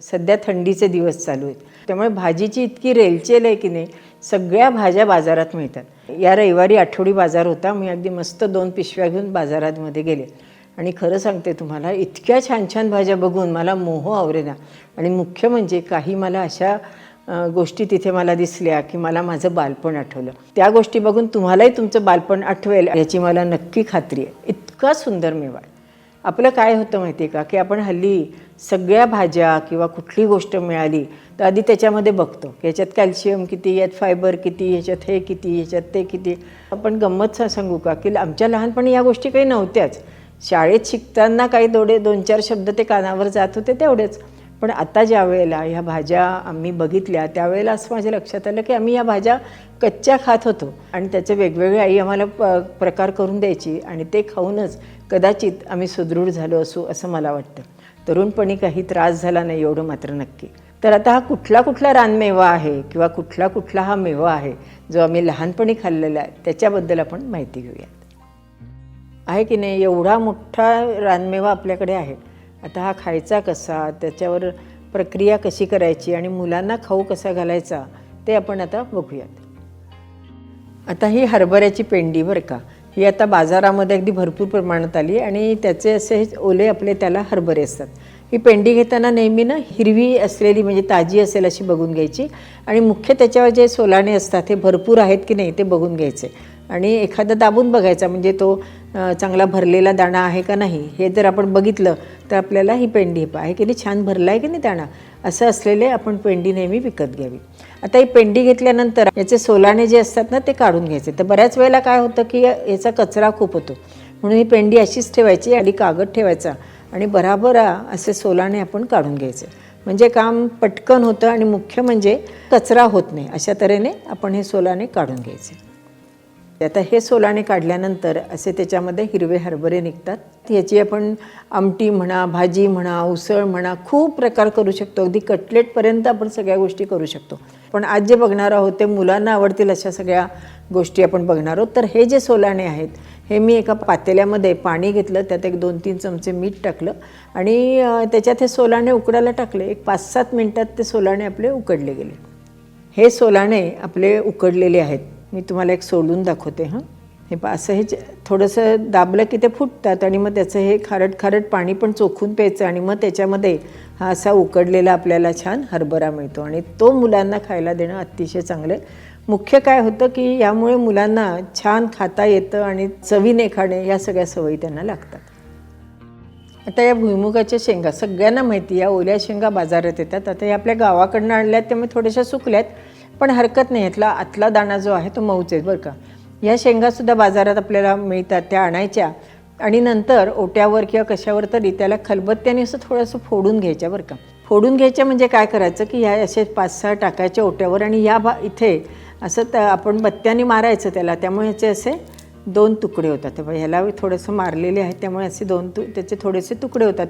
सध्या थंडीचे दिवस चालू आहेत. त्यामुळे भाजीची इतकी रेलचेल आहे की नाही सगळ्या भाज्या बाजारात मिळतात. या रविवारी आठवडी बाजार होता मी अगदी मस्त दोन पिशव्या घेऊन बाजारामध्ये गेले. आणि खरं सांगते तुम्हाला इतक्या छान छान भाज्या बघून मला मोह आवरेना आणि मुख्य म्हणजे काही मला अशा गोष्टी तिथे मला दिसल्या की मला माझं बालपण आठवलं. त्या गोष्टी बघून तुम्हालाही तुमचं बालपण आठवेल याची मला नक्की खात्री आहे. इतका सुंदर मेवा आहे. आपलं काय होतं माहिती आहे का? की आपण हल्ली सगळ्या भाज्या किंवा कुठली गोष्ट मिळाली तर आधी त्याच्यामध्ये बघतो. की याच्यात कॅल्शियम किती यात फायबर किती ह्याच्यात हे किती ह्याच्यात ते किती. आपण गंमत सांगू का? की आमच्या लहानपणी या गोष्टी काही नव्हत्याच. शाळेत शिकताना काही थोडे दोन चार शब्द ते कानावर जात होते तेवढेच. पण आता ज्या वेळेला ह्या भाज्या आम्ही बघितल्या त्यावेळेला असं माझ्या लक्षात आलं की आम्ही या भाज्या कच्च्या खात होतो. आणि त्याचे वेगवेगळे आई आम्हाला प प्रकार करून द्यायची आणि ते खाऊनच कदाचित आम्ही सुदृढ झालो असू असं मला वाटतं. तरुणपणी काही त्रास झाला नाही एवढं मात्र नक्की. तर आता हा कुठला कुठला रानमेवा आहे किंवा कुठला कुठला हा मेवा आहे जो आम्ही लहानपणी खाल्लेला आहे त्याच्याबद्दल आपण माहिती घेऊयात. आहे की नाही? एवढा मोठा रानमेवा आपल्याकडे आहे. आता हा खायचा कसा? त्याच्यावर प्रक्रिया कशी करायची? आणि मुलांना खाऊ कसा घालायचा? ते आपण आता बघूयात. आता ही हरभऱ्याची पेंडी बरं का? ही आता बाजारामध्ये अगदी भरपूर प्रमाणात आली आणि त्याचे असे हे ओले आपले त्याला हरभरे असतात. ही पेंडी घेताना नेहमी ना हिरवी असलेली म्हणजे ताजी असेल अशी बघून घ्यायची. आणि मुख्य त्याच्यावर जे सोलाणे असतात हे भरपूर आहेत की नाही ते बघून घ्यायचे. आणि एखादा दाबून बघायचा म्हणजे तो चांगला भरलेला दाणा आहे का नाही हे जर आपण बघितलं तर आपल्याला ही पेंडी आहे की नाही छान भरला आहे की नाही दाणा? असं असलेले आपण पेंडी नेहमी विकत घ्यावी. आता ही पेंडी घेतल्यानंतर याचे सोलाने जे असतात ना ते काढून घ्यायचे. तर बऱ्याच वेळेला काय होतं की याचा कचरा खूप होतो. म्हणून ही पेंडी अशीच ठेवायची आणि कागद ठेवायचा आणि बराबर असे सोलाने आपण काढून घ्यायचे. म्हणजे काम पटकन होतं आणि मुख्य म्हणजे कचरा होत नाही अशा तऱ्हेने आपण हे सोलाने काढून घ्यायचे. आता हे सोलाणे काढल्यानंतर असे त्याच्यामध्ये हिरवे हरभरे निघतात. याची आपण आमटी म्हणा भाजी म्हणा उसळ म्हणा खूप प्रकार करू शकतो. अगदी कटलेटपर्यंत आपण सगळ्या गोष्टी करू शकतो. पण आज जे बघणार आहोत ते मुलांना आवडतील अशा सगळ्या गोष्टी आपण बघणार आहोत. तर हे जे सोलाणे आहेत हे मी एका पातेल्यामध्ये पाणी घेतलं त्यात एक दोन तीन चमचे मीठ टाकलं आणि त्याच्यात हे सोलाणे उकडायला टाकले. एक पाच सात मिनटात ते सोलाणे आपले उकडले गेले. हे सोलाणे आपले उकडलेले आहेत. मी तुम्हाला एक सोडून दाखवते हां. हे पा असं हे थोडंसं दाबलं की ते फुटतात आणि मग त्याचं हे खारट खारट पाणी पण चोखून प्यायचं आणि मग त्याच्यामध्ये हा असा उकडलेला आपल्याला छान हरभरा मिळतो आणि तो मुलांना खायला देणं अतिशय चांगलं आहे. मुख्य काय होतं की यामुळे मुलांना छान खाता येतं आणि चवीने खाणे या सगळ्या सवयी त्यांना लागतात. आता या भुईमुगाच्या शेंगा सगळ्यांना माहिती या ओल्या शेंगा बाजारात येतात. आता या आपल्या गावाकडनं आणल्यात त्यामुळे थोड्याशा सुकल्यात. पण हरकत नाही. यातला आतला दाणा जो आहे तो मऊच आहे बरं का. या शेंगासुद्धा बाजारात आपल्याला मिळतात त्या आणायच्या. आणि नंतर ओट्यावर किंवा कशावर तरी त्याला खलबत्त्याने असं थोडंसं फोडून घ्यायच्या बरं का. फोडून घ्यायच्या म्हणजे काय करायचं की ह्या असे पाच सहा टाकायच्या ओट्यावर आणि या भा इथे असं त आपण बत्त्याने मारायचं त्याला. त्यामुळे ह्याचे असे दोन तुकडे होतात. ह्याला थोडंसं मारलेले आहेत त्यामुळे असे दोन तु त्याचे थोडेसे तुकडे होतात.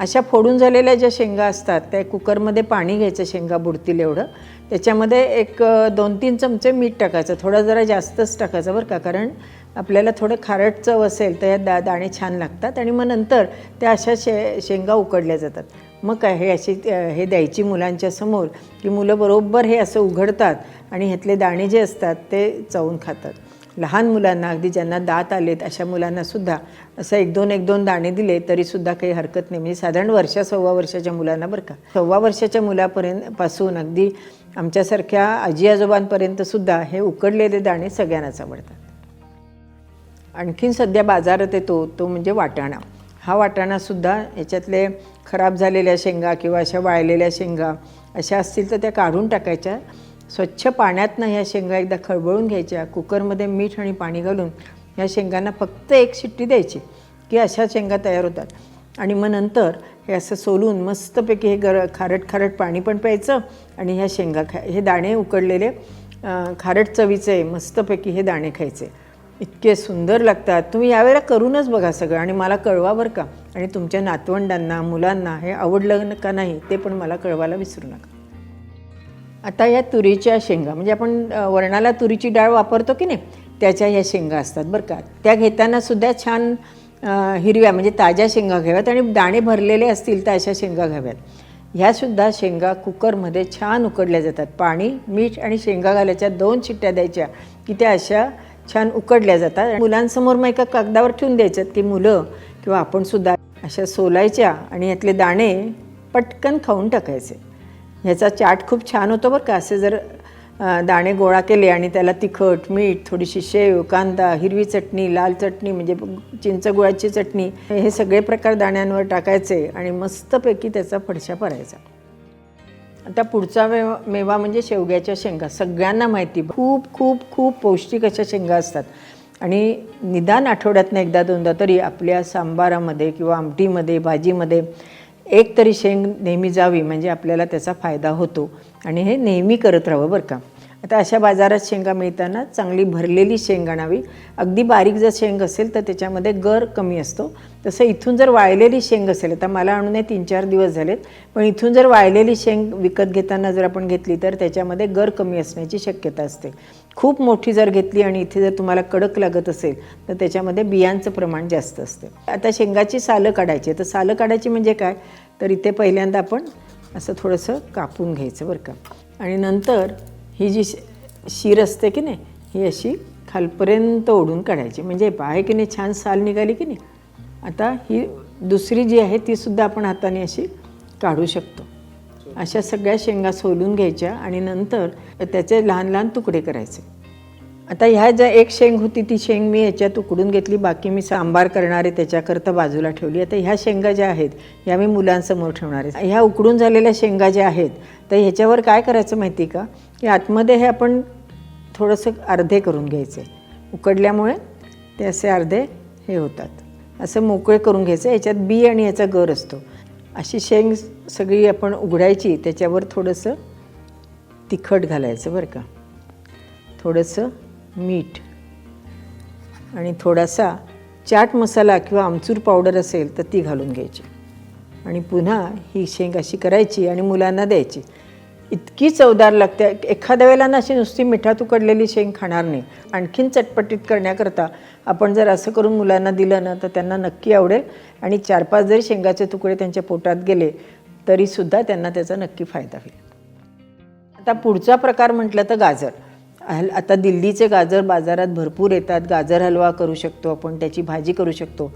अशा फोडून झालेल्या ज्या शेंगा असतात त्या कुकरमध्ये पाणी घ्यायचं शेंगा बुडतील एवढं. त्याच्यामध्ये एक दोन तीन चमचे मीठ टाकायचं थोडं जरा जास्तच टाकायचं बरं का कारण आपल्याला थोडं खारट चव असेल तर या दा दाणे छान लागतात आणि मग नंतर त्या अशा शे शेंगा उकडल्या जातात. मग काय हे अशी हे द्यायची मुलांच्या समोर की मुलं बरोबर हे असं उघडतात आणि ह्यातले दाणे जे असतात ते चावून खातात. लहान मुलांना अगदी ज्यांना दात आलेत अशा मुलांना सुद्धा असं एक दोन एक दोन दाणे दिले तरीसुद्धा काही हरकत नाही. म्हणजे साधारण वर्षा सव्वा वर्षाच्या मुलांना बरं का. सव्वा वर्षाच्या मुलापर्यंत पासून अगदी आमच्यासारख्या आजी आजोबांपर्यंत सुद्धा हे उकडलेले दाणे सगळ्यांनाच आवडतात. आणखीन सध्या बाजारात येतो तो म्हणजे वाटाणा. हा वाटाणासुद्धा याच्यातले खराब झालेल्या शेंगा किंवा अशा वाळलेल्या शेंगा अशा असतील तर त्या काढून टाकायच्या. स्वच्छ पाण्यातनं ह्या शेंगा एकदा खळबळून घ्यायच्या. कुकरमध्ये मीठ आणि पाणी घालून ह्या शेंगांना फक्त एक शिट्टी द्यायची की अशा शेंगा तयार होतात. आणि मग नंतर हे असं सोलून मस्तपैकी हे गर खारट खारट पाणी पण प्यायचं आणि ह्या शेंगा खा हे दाणे उकडलेले खारट चवीचे मस्तपैकी हे दाणे खायचे. इतके सुंदर लागतात. तुम्ही यावेळेला करूनच बघा सगळं आणि मला कळवा बरं का. आणि तुमच्या नातवंडांना मुलांना हे आवडलं का नाही ते पण मला कळवायला विसरू नका. आता या तुरीच्या शेंगा म्हणजे आपण वरणाला तुरीची डाळ वापरतो की नाही त्याच्या ह्या शेंगा असतात बरं का. त्या घेताना सुद्धा छान हिरव्या म्हणजे ताज्या शेंगा घ्याव्यात आणि दाणे भरलेले असतील तर अशा शेंगा घ्याव्यात. ह्यासुद्धा शेंगा कुकरमध्ये छान उकडल्या जातात. पाणी मीठ आणि शेंगा घालायच्या दोन शिट्ट्या द्यायच्या की त्या अशा छान उकडल्या जातात. आणि मुलांसमोर मग एका कागदावर ठेवून द्यायच्यात की मुलं किंवा आपण सुद्धा अशा सोलायच्या आणि यातले दाणे पटकन खाऊन टाकायचे. ह्याचा चाट खूप छान होतो बरं का. असे जर दाणे गोळा केले आणि त्याला तिखट मीठ थोडीशी शेव कांदा हिरवी चटणी लाल चटणी म्हणजे चिंच गुळाची चटणी हे सगळे प्रकार दाण्यांवर टाकायचे आणि मस्तपैकी त्याचा फडशा भरायचा. आता पुढचा मेवा मेवा म्हणजे शेवग्याच्या शेंगा. सगळ्यांना माहिती खूप खूप खूप पौष्टिक अशा शेंगा असतात. आणि निदान आठवड्यातनं एकदा दोनदा तरी आपल्या सांबारामध्ये किंवा आमटीमध्ये भाजीमध्ये एक तरी शेंग नेहमी जावी म्हणजे आपल्याला त्याचा फायदा होतो. आणि हे नेहमी करत राहावं बरं का. आता अशा बाजारात शेंगा मिळताना चांगली भरलेली शेंग आणावी. अगदी बारीक जर शेंग असेल तर त्याच्यामध्ये गर कमी असतो. तसं इथून जर वाळलेली शेंग असेल आता मला आणून तीन चार दिवस झालेत पण इथून जर वाळलेली शेंग विकत घेताना जर आपण घेतली तर त्याच्यामध्ये गर कमी असण्याची शक्यता असते. खूप मोठी जर घेतली आणि इथे जर तुम्हाला कडक लागत असेल तर त्याच्यामध्ये बियांचं प्रमाण जास्त असतं. आता शेंगाची सालं काढायची तर सालं काढायची म्हणजे काय? तर इथे पहिल्यांदा आपण असं थोडंसं कापून घ्यायचं बरं का. आणि नंतर ही जी शीर असते की नाही ही अशी खालपर्यंत ओढून काढायची. म्हणजे पाय आहे की नाही छान साल निघाली की नाही आता ही दुसरी जी आहे ती सुद्धा आपण हाताने अशी काढू शकतो. अशा सगळ्या शेंगा सोलून घ्यायच्या आणि नंतर त्याचे लहान लहान तुकडे करायचे. आता ह्या ज्या एक शेंग होती ती शेंग मी याच्यात उकडून घेतली. बाकी मी सांबार करणारे त्याच्याकरता बाजूला ठेवली. आता ह्या शेंगा ज्या आहेत ह्या मी मुलांसमोर ठेवणार आहे. ह्या उकडून झालेल्या शेंगा ज्या आहेत तर ह्याच्यावर काय करायचं माहिती का? की आतमध्ये हे आपण थोडंसं अर्धे करून घ्यायचे. उकडल्यामुळे ते असे अर्धे हे होतात. असं मोकळे करून घ्यायचं. याच्यात बी आणि याचा गर असतो. अशी शेंग सगळी आपण उघडायची त्याच्यावर थोडंसं तिखट घालायचं बरं का. थोडंसं मीठ. आणि थोडासा चाट मसाला किंवा आमचूर पावडर असेल तर ती घालून घ्यायची. आणि पुन्हा ही शेंग अशी करायची आणि मुलांना द्यायची. इतकी चवदार लागते. एखाद्या वेळेला ना अशी नुसती मिठात उकडलेली शेंग खाणार नाही. आणखीन चटपटीत करण्याकरता आपण जर असं करून मुलांना दिलं ना तर त्यांना नक्की आवडेल. आणि चार पाच जरी शेंगाचे तुकडे त्यांच्या पोटात गेले तरीसुद्धा त्यांना त्याचा नक्की फायदा होईल. आता पुढचा प्रकार म्हटलं तर गाजर. हल आता दिल्लीचे गाजर बाजारात भरपूर येतात. गाजर हलवा करू शकतो आपण त्याची भाजी करू शकतो.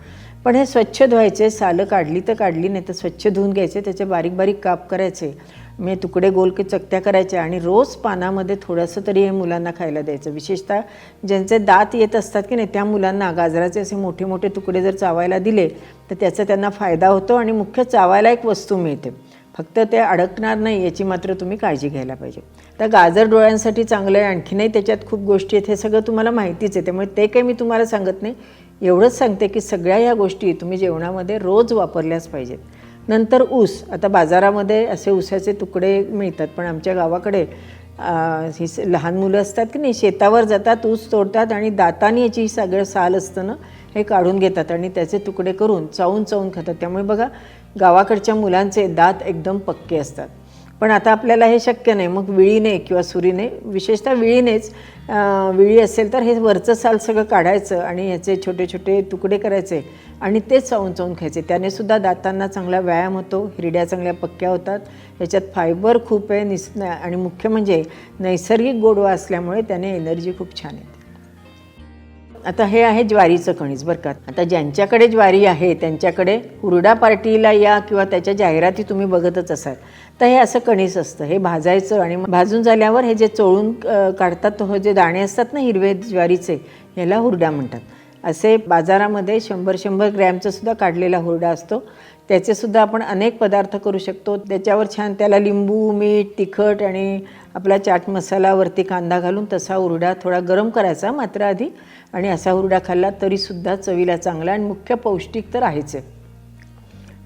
पण हे स्वच्छ धुवायचे सालं काढली तर काढली नाही तर स्वच्छ धुवून घ्यायचे त्याचे बारीक बारीक काप करायचे. म्हणजे तुकडे गोल की चकत्या करायच्या आणि रोज पानामध्ये थोडंसं तरी हे मुलांना खायला द्यायचं. विशेषतः ज्यांचे दात येत असतात की नाही त्या मुलांना गाजराचे असे मोठे मोठे तुकडे जर चावायला दिले तर त्याचा त्यांना फायदा होतो आणि मुख्य चावायला एक वस्तू मिळते. फक्त ते अडकणार नाही याची मात्र तुम्ही काळजी घ्यायला पाहिजे. तर गाजर डोळ्यांसाठी चांगलं आहे आणखीनही त्याच्यात खूप गोष्टी आहेत हे सगळं तुम्हाला माहितीच आहे त्यामुळे ते काही मी तुम्हाला सांगत नाही. एवढंच सांगते की सगळ्या ह्या गोष्टी तुम्ही जेवणामध्ये रोज वापरल्याच पाहिजेत. नंतर ऊस आता बाजारामध्ये असे ऊसाचे तुकडे मिळतात पण आमच्या गावाकडे ही स- लहान मुलं असतात की नाही शेतावर जातात ऊस तोडतात आणि दाताने याची ही सगळं साल असतं ना हे काढून घेतात आणि त्याचे तुकडे करून चावून चावून खातात. त्यामुळे बघा गावाकडच्या मुलांचे दात एकदम पक्के असतात. पण आता आपल्याला हे शक्य नाही. मग विळीने किंवा सुरीने विशेषतः विळीनेच विळी असेल तर हे वरचं साल सगळं काढायचं आणि ह्याचे छोटे छोटे तुकडे करायचे आणि तेच चावून चावून खायचे. त्याने सुद्धा दातांना चांगला व्यायाम होतो हिरड्या चांगल्या पक्क्या होतात. ह्याच्यात फायबर खूप आहे निस आणि मुख्य म्हणजे नैसर्गिक गोडवा असल्यामुळे त्याने एनर्जी खूप छान येते. आता हे आहे ज्वारीचं कणीस बरं का. आता ज्यांच्याकडे ज्वारी आहे त्यांच्याकडे हुरडा पार्टीला या किंवा त्याच्या जाहिराती तुम्ही बघतच असाल. तर हे असं कणीस असतं. हे भाजायचं आणि मग भाजून झाल्यावर हे जे चोळून काढतात हो जे दाणे असतात ना हिरवे ज्वारीचे ह्याला हुरडा म्हणतात. असे बाजारामध्ये शंभर शंभर ग्रॅमचा सुद्धा काढलेला हुरडा असतो. त्याचेसुद्धा आपण अनेक पदार्थ करू शकतो. त्याच्यावर छान त्याला लिंबू मीठ तिखट आणि आपला चाट मसाला वरती कांदा घालून तसा हुरडा थोडा गरम करायचा मात्र आधी आणि असा हुरडा खाल्ला तरीसुद्धा चवीला चांगला आणि मुख्य पौष्टिक तर आहेच. आहे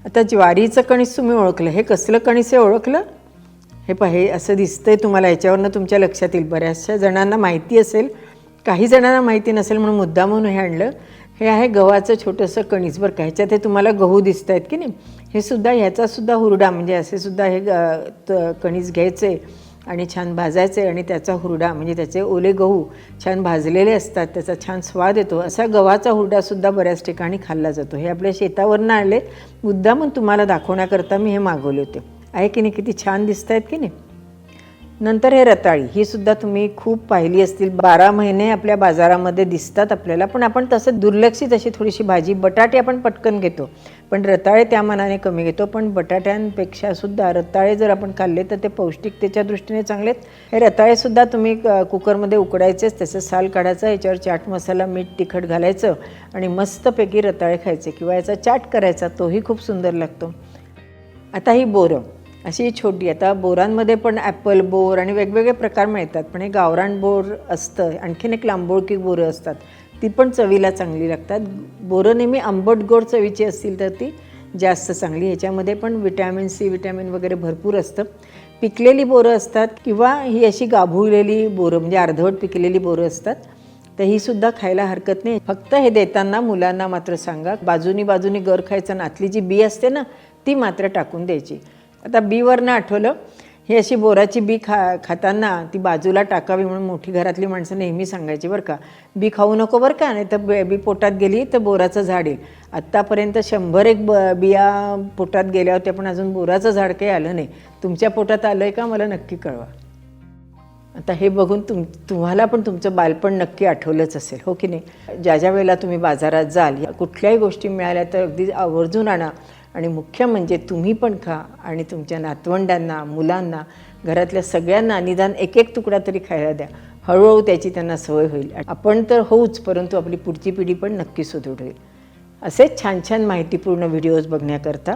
आता ज्वारीचं कणीस तुम्ही ओळखलं. हे कसलं कणीस आहे ओळखलं? हे पाहे असं दिसतंय तुम्हाला. याच्यावरनं तुमच्या लक्षात येईल. बऱ्याचशा जणांना माहिती असेल. काही जणांना माहिती नसेल म्हणून मुद्दा म्हणून हे आणलं. हे आहे गव्हाचं छोटंसं कणीस बरं का. ह्याच्यात हे तुम्हाला गहू दिसत आहेत की नाही? हे सुद्धा ह्याचासुद्धा हुरडा म्हणजे असे सुद्धा हे ग- त- कणीस घ्यायचे आणि छान भाजायचे आणि त्याचा हुरडा म्हणजे त्याचे ओले गहू छान भाजलेले असतात त्याचा छान स्वाद येतो. असा गव्हाचा हुरडासुद्धा बऱ्याच ठिकाणी खाल्ला जातो. हे आपल्या शेतावरनं आणले मुद्दामून तुम्हाला दाखवण्याकरता मी हे मागवले होते. आहे की नाही? किती छान दिसत आहेत की नाही? नंतर हे रताळी ही सुद्धा तुम्ही खूप पाहिली असतील. बारा महिने आपल्या बाजारामध्ये दिसतात आपल्याला पण आपण तसं दुर्लक्षित अशी थोडीशी भाजी बटाटे आपण पटकन घेतो. पण रताळे त्या मनाने कमी घेतो पण बटाट्यांपेक्षा सुद्धा रताळे जर आपण खाल्ले तर ते पौष्टिकतेच्या दृष्टीने चांगलेत. हे रताळेसुद्धा तुम्ही कुकरमध्ये उकडायचेच त्याचं साल काढायचं याच्यावर चाट मसाला मीठ तिखट घालायचं आणि मस्तपैकी रताळे खायचे किंवा याचा चाट करायचा तोही खूप सुंदर लागतो. आता ही बोरं. अशी छोटी आता बोरांमध्ये पण ॲपल बोर आणि वेगवेगळे प्रकार मिळतात पण हे गावरान बोर असतं आणखीन एक लांबोळकी बोरं असतात ती पण चवीला चांगली लागतात. बोरं नेहमी आंबट गोड चवीची असतील तर ती जास्त चांगली ह्याच्यामध्ये पण विटॅमिन सी विटॅमिन वगैरे भरपूर असतं. पिकलेली बोरं असतात किंवा ही अशी गाभुळलेली बोरं म्हणजे अर्धवट पिकलेली बोरं असतात तर ही सुद्धा खायला हरकत नाही. फक्त हे देताना मुलांना मात्र सांगा बाजूनी बाजूनी गर खायचं नातली जी बी असते ना ती मात्र टाकून द्यायची. आता बीवरनं आठवलं ही अशी बोराची बी खा खाताना ती बाजूला टाकावी म्हणून मोठी घरातली माणसं नेहमी सांगायची बरं का बी खाऊ नको बरं का नाही तर बे- बी पोटात गेली तर बोराचं झाड येईल. आत्तापर्यंत शंभर एक ब बिया पोटात गेल्या होत्या पण अजून बोराचं झाड काही आलं नाही. तुमच्या पोटात आलं आहे का मला नक्की कळवा. आता हे बघून तुम तुम्हाला पण तुमचं बालपण नक्की आठवलंच असेल हो की नाही? ज्या ज्या वेळेला तुम्ही बाजारात जाल या कुठल्याही गोष्टी मिळाल्या तर अगदी आवर्जून आणा. आणि मुख्य म्हणजे तुम्ही पण खा आणि तुमच्या नातवंडांना मुलांना घरातल्या सगळ्यांना निदान एक एक तुकडा तरी खायला द्या. हळूहळू त्याची त्यांना सवय होईल. आपण तर होऊच परंतु आपली पुढची पिढी पण नक्की सुदृढ होईल. असेच छान छान माहितीपूर्ण व्हिडिओज बघण्याकरता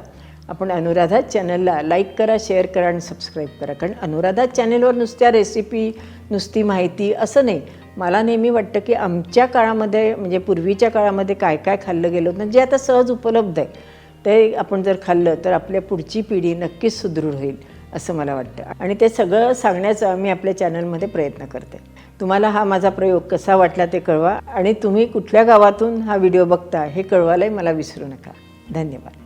आपण अनुराधा चॅनलला लाईक करा शेअर करा आणि सबस्क्राईब करा. कारण अनुराधा चॅनलवर नुसत्या रेसिपी नुसती माहिती असं नाही. मला नेहमी वाटतं की आमच्या काळामध्ये म्हणजे पूर्वीच्या काळामध्ये काय काय खाल्लं गेलं होतं जे आता सहज उपलब्ध आहे. ते आपण जर खाल्लं तर आपल्या पुढची पिढी नक्कीच सुदृढ होईल असं मला वाटतं. आणि ते सगळं सांगण्याचा मी आपल्या चॅनलमध्ये प्रयत्न करते. तुम्हाला हा माझा प्रयोग कसा वाटला ते कळवा आणि तुम्ही कुठल्या गावातून हा व्हिडिओ बघता हे कळवायलाही मला विसरू नका. धन्यवाद.